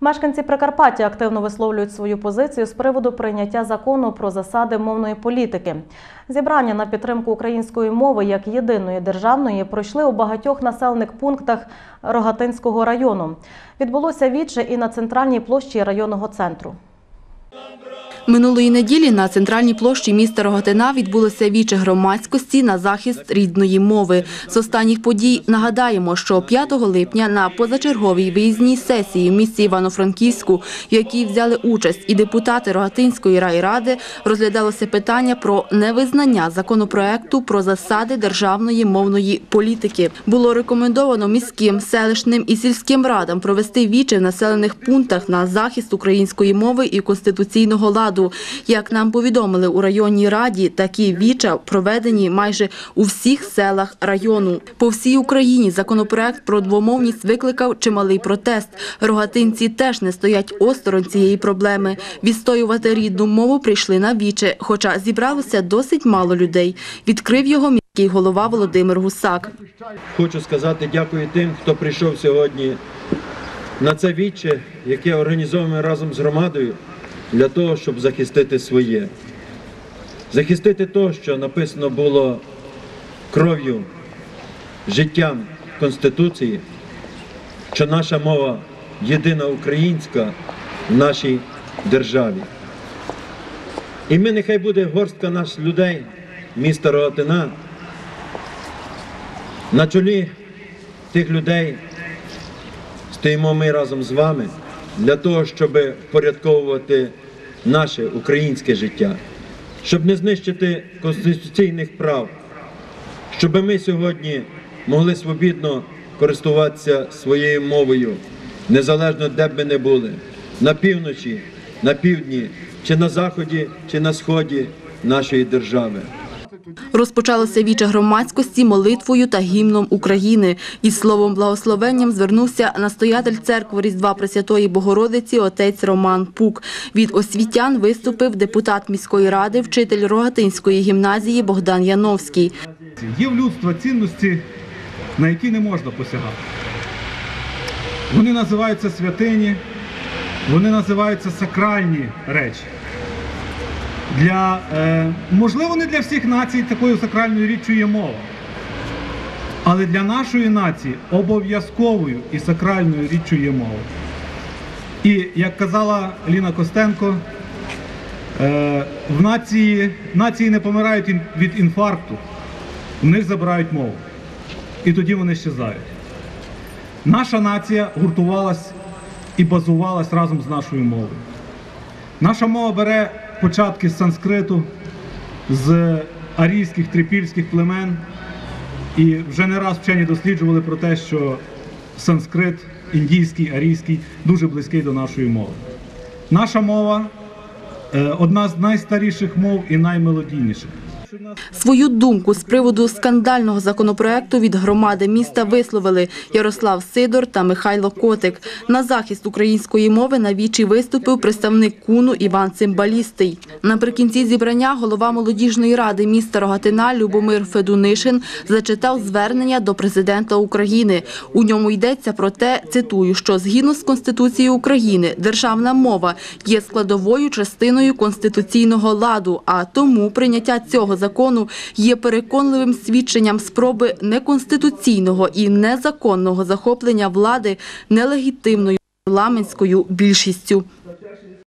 Мешканці Прикарпаття активно висловлюють свою позицію з приводу прийняття закону про засади мовної політики. Зібрання на підтримку української мови як єдиної державної пройшли у багатьох населених пунктах Рогатинського району. Відбулося віче і на центральній площі районного центру. Минулої неділі на центральній площі міста Рогатина відбулося віче громадськості на захист рідної мови. З останніх подій нагадаємо, що 5 липня на позачерговій виїзній сесії в місті Івано-Франківську, в якій взяли участь і депутати Рогатинської райради, розглядалося питання про невизнання законопроекту про засади державної мовної політики. Було рекомендовано міським, селищним і сільським радам провести віче в населених пунктах на захист української мови і конституційного ладу. Як нам повідомили у районній раді, такі віча проведені майже у всіх селах району. По всій Україні законопроект про двомовність викликав чималий протест. Рогатинці теж не стоять осторонь цієї проблеми. Відстоювати рідну мову прийшли на віче, хоча зібралося досить мало людей. Відкрив його міський голова Володимир Гусак. Хочу сказати дякую тим, хто прийшов сьогодні на це віче, яке організовуємо разом з громадою для того, щоб захистити своє. Захистити те, що написано було кров'ю, життям Конституції, що наша мова єдина українська в нашій державі. І ми нехай буде горстка наших людей, міста Рогатина, на чолі тих людей стоїмо ми разом з вами для того, щоб впорядковувати наше українське життя, щоб не знищити конституційних прав, щоб ми сьогодні могли свобідно користуватися своєю мовою, незалежно де б ми не були, на півночі, на півдні, чи на заході, чи на сході нашої держави. Розпочалося віче громадськості молитвою та гімном України. Із словом благословенням звернувся настоятель церкви Різдва Пресвятої Богородиці отець Роман Пук. Від освітян виступив депутат міської ради, вчитель Рогатинської гімназії Богдан Яновський. Є в людства цінності, на які не можна посягати. Вони називаються святині, вони називаються сакральні речі. Для, е, можливо, не для всіх націй такою сакральною річчю є мова. Але для нашої нації обов'язковою і сакральною річчю є мова. І як казала Ліна Костенко, е, в нації, нації не помирають від інфаркту, в них забирають мову. І тоді вони щезають. Наша нація гуртувалась і базувалась разом з нашою мовою. Наша мова бере початки з санскриту, з арійських трипільських племен. І вже не раз вчені досліджували про те, що санскрит, індійський, арійський дуже близький до нашої мови. Наша мова е, одна з найстаріших мов і наймелодійніших. Свою думку з приводу скандального законопроекту від громади міста висловили Ярослав Сидор та Михайло Котик. На захист української мови на вічі виступив представник КУНу Іван Цимбалістий. Наприкінці зібрання голова молодіжної ради міста Рогатина Любомир Федунишин зачитав звернення до президента України. У ньому йдеться про те, цитую, що згідно з Конституцією України державна мова є складовою частиною конституційного ладу, а тому прийняття цього закону є переконливим свідченням спроби неконституційного і незаконного захоплення влади нелегітимною парламентською більшістю.